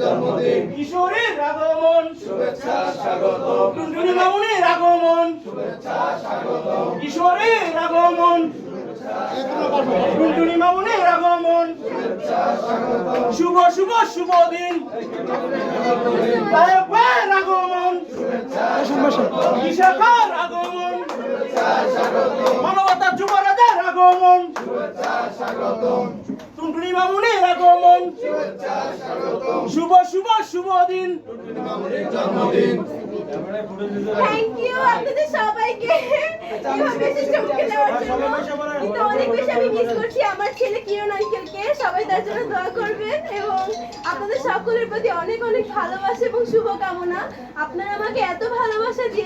জন্মদিন কিশোরের আগমন। শুভেচ্ছা স্বাগত। টুনটুনি মামুনের আগমন। শুভেচ্ছা স্বাগত। কিশোরের আগমন। টুনটুনি মামুনের আগমন। শুভ শুভ শুভ দিন। ভাইয়ের আগমন। বিশাখার আগমন। যুবরাজের আগমন। টুনটুনি মামুনের আগমন। শুভ শুভ শুভ দিন। জন্মদিন। থ্যাংক ইউ আপনাদের সবাইকে। জন্য। কিন্তু অনেক বেশি আমি মিস করছি আমার ছেলে কিরণ আঙ্কেলকে। সবাই তার জন্য দোয়া করবেন এবং আপনাদের সকলের প্রতি অনেক অনেক ভালোবাসা এবং শুভকামনা। আপনারা আমাকে এত ভালোবাসা দিয়েছেন। এই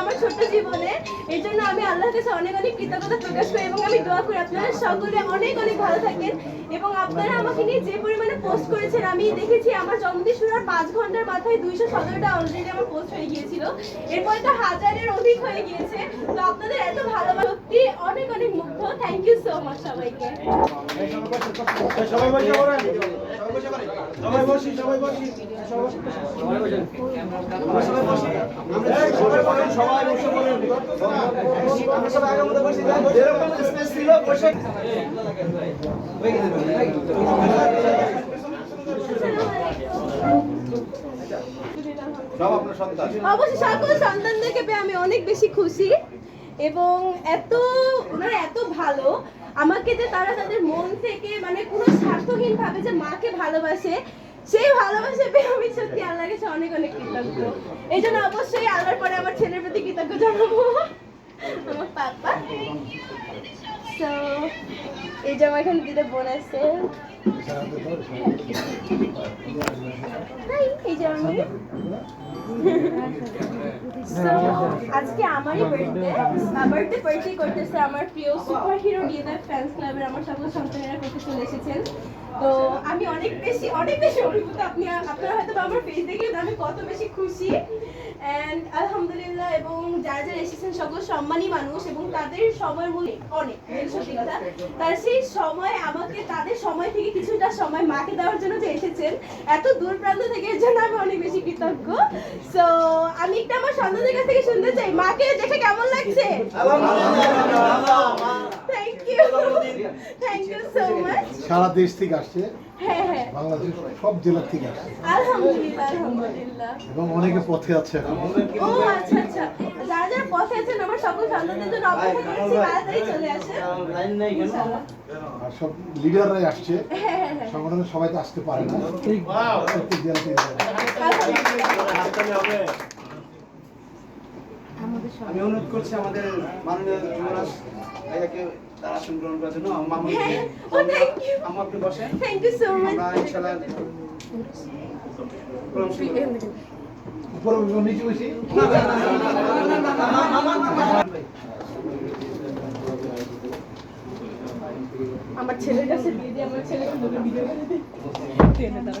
আমার ছোট্ট জীবনে, এর জন্য আমি আল্লাহর কাছে অনেক অনেক কৃতজ্ঞতা প্রকাশ করি এবং আমি দোয়া করি আপনারা সকলে অনেক অনেক ভালো থাকেন এবং আপনারা আমাকে নিয়ে যে পরিমাণে পোস্ট করেছেন, আমি দেখেছি আমার জন্মদিন শুরু হওয়ার পাঁচ ঘণ্টার মাথায় দুইশো সতেরোটা অলরেডি আমার পোস্ট হয়ে গিয়েছিল। এরপরে তো হাজারের অধিক হয়ে গিয়েছে। তো আপনাদের এত ভালো সত্যি অনেক অনেক মুগ্ধ। থ্যাংক ইউ সো মাচ সবাইকে। সবাই বসে, সবাই বসি। সবাই বসি। সবাই বসি সবাই বসেন সবাই বসে পড়েন। আমরা সবাই আগের মতো বসে যাই যেরকম স্পেস ছিল বসে সন্তান? অবশ্যই সকল সন্তানদেরকে পেয়ে আমি অনেক বেশি খুশি এবং এত ওনারা এত ভালো। আমাকে যে তারা তাদের মন থেকে মানে কোনো স্বার্থহীন ভাবে যে মাকে ভালোবাসে সেই ভালোবাসা পেয়ে আমি সত্যি আল্লাহর কাছে অনেক অনেক কৃতজ্ঞ। এই জন্য অবশ্যই আল্লাহর পরে আমার ছেলের প্রতি কৃতজ্ঞ জানাব। আমার পাপা। তো এই যে আমার এখানে দিদা বোন আছে। এই যে আমি আজকে আমারই বার্থডে বার্থডে পার্টি করতেছে আমার প্রিয় সুপার হিরো ডিএনএ ফ্যান্স ক্লাবের আমার সকল সন্তানেরা করতে চলে এসেছেন। তো আমি অনেক বেশি অনেক বেশি অভিভূত। আপনি, আপনারা হয়তো আমার ফেস আমি কত বেশি খুশি। অ্যান্ড আলহামদুলিল্লাহ, এবং যারা যারা এসেছেন, সকল সম্মানী মানুষ, এবং তাদের সময় অনেক সত্যি কথা। তার সেই সময় আমাকে, তাদের সময় থেকে কিছুটা সময় মাকে দেওয়ার জন্য যে এসেছেন, এত দূর প্রান্ত থেকে এর জন্য আমি অনেক বেশি কৃতজ্ঞ। সো আমি একটা আমার সন্তানদের কাছ থেকে শুনতে চাই। মাকে দেখে কেমন লাগছে? Thank you thank you so much সারা দেশ থেকে আসছে। হ্যাঁ হ্যাঁ। বাংলাদেশের সব জেলা থেকে আসছে। আলহামদুলিল্লাহ আলহামদুলিল্লাহ। এবং অনেকে পথে আছে ও আচ্ছা আচ্ছা। যারা যারা পথে আছেন আমার সকল সন্তানদের জন্য অপেক্ষা করেছি তাড়াতাড়ি চলে আসেন। আর সব লিডাররাই আসছে। হ্যাঁ সংগঠনের সবাই তো আসতে পারে না। প্রত্যেক জেলা থেকে আমি অনুরোধ করছি আমাদের মাননীয় যুবরাজ ভাইয়াকে তার আসন গ্রহণ করার জন্য। মামুন হ্যাঁ, আমু আপনি বসেন। থ্যাংক ইউ সো মাচ আমরা ইনশাআল্লাহ বসি আমার ছেলের কাছে দিয়ে দিয়ে আমার ছেলে সুন্দর ভিডিও করে দিই। ট্রেনে তারা